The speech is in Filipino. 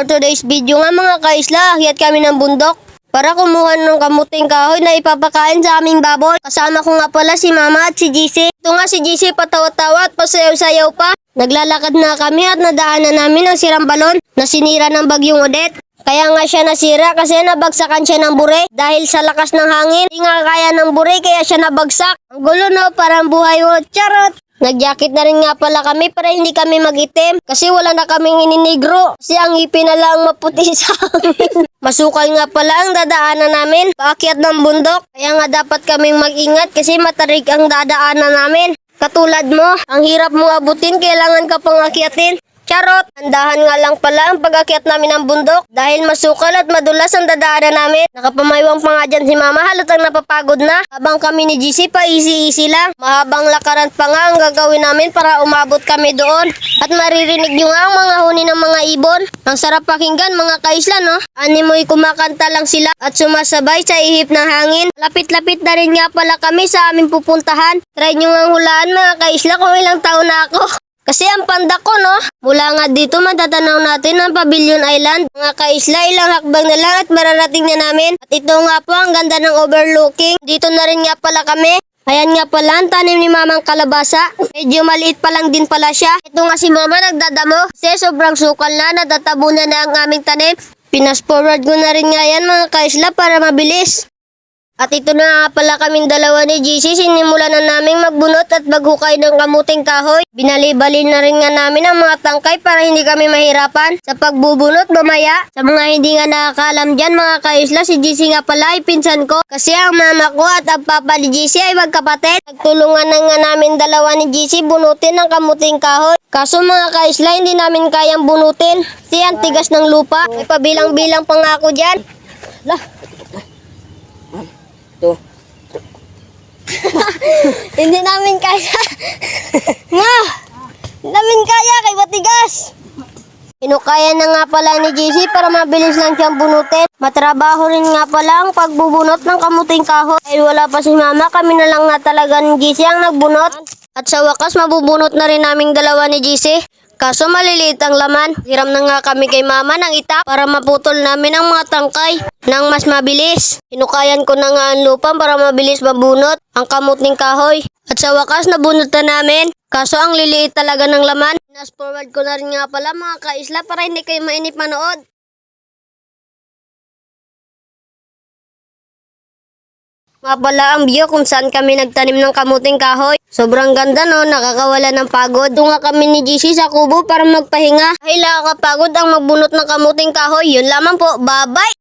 For today's video nga mga kaisla, akyat kami ng bundok para kumuha ng kamuting kahoy na ipapakain sa aming baboy. Kasama ko nga pala si Mama at si GC. Ito nga si GC patawa-tawa at pasayaw-sayaw pa. Naglalakad na kami at nadaanan namin ang sirang balon na sinira ng bagyong Odette. Kaya nga siya nasira kasi nabagsakan siya ng bure dahil sa lakas ng hangin. Hindi nga kaya ng bure kaya siya nabagsak. Ang gulo no, parang buhay mo. Charot! Nag-jacket na rin nga pala kami para hindi kami magitim kasi wala na kaming ininigro kasi ang ipin na lang maputi sa amin. Masukal nga pala ang dadaanan namin paakyat ng bundok kaya nga dapat kaming mag-ingat kasi matarik ang dadaanan namin. Katulad mo, ang hirap mo abutin, kailangan ka pang akyatin. Charot! Andahan nga lang pala ang pag-akyat namin ng bundok dahil masukal at madulas ang dadaanan namin. Nakapamaywang pa nga dyan si mama halatang napapagod na. Habang kami ni GC pa easy-easy lang. Mahabang lakaran pa nga ang gagawin namin para umabot kami doon. At maririnig nyo nga ang mga huni ng mga ibon. Ang sarap pakinggan mga kaisla no? Animoy kumakanta lang sila at sumasabay sa ihip ng hangin. Lapit-lapit na rin nga pala kami sa aming pupuntahan. Try nyo nga hulaan mga kaisla kung ilang taon na ako. Kasi ang panda ko, no? Mula nga dito, matatanaw natin ang Pavilion Island. Mga kaisla, ilang hakbang na lang at mararating na namin. At ito nga po, ang ganda ng overlooking. Dito na rin nga pala kami. Ayan nga pala, ang tanim ni Mamang Kalabasa. Medyo maliit pa lang din pala siya. Ito nga si Mama nagdadamo. Kasi sobrang sukal na, natatabunan na ang aming tanim. Pinas forward ko na rin nga yan mga kaisla para mabilis. At ito na pala kaming dalawa ni GC, sinimulan na naming magbunot at maghukay ng kamuting kahoy. Binali-bali na rin nga namin ang mga tangkay para hindi kami mahirapan sa pagbubunot mamaya. Sa mga hindi nga nakakalam dyan mga kaisla, si GC nga pala ay pinsan ko. Kasi ang mama ko at ang papa ni GC ay magkapatid. Nagtulungan na nga namin dalawa ni GC bunutin ang kamuting kahoy. Kaso mga kaisla, hindi namin kayang bunutin. Kasi ang tigas ng lupa. May pabilang-bilang pa nga ako dyan. Lah, To. Hindi namin kaya. Hindi namin kaya kay Batigas. Pinukaya na nga pala ni JC para mabilis lang siyang bunutin. Matrabaho rin nga pala ang pagbubunot ng kamuting kahoy. Dahil wala pa si mama, kami na lang nga talaga ni JC ang nagbunot. At sa wakas, mabubunot na rin naming dalawa ni JC. Kaso maliliit ang laman. Hiram na nga kami kay mama ng itak para maputol namin ang mga tangkay nang mas mabilis. Pinukayan ko na nga ang lupa para mabilis mabunot ang kamuting kahoy. At sa wakas nabunot na namin. Kaso ang liliit talaga ng laman. Nas forward ko na rin nga pala mga kaisla para hindi kayo mainip manood. Nga pala ang view kung saan kami nagtanim ng kamuting kahoy. Sobrang ganda no, nakakawala ng pagod. Doon nga kami ni GC sa kubo para magpahinga. Dahil nakakapagod ang magbunot ng kamuting kahoy. Yun lamang po, bye-bye!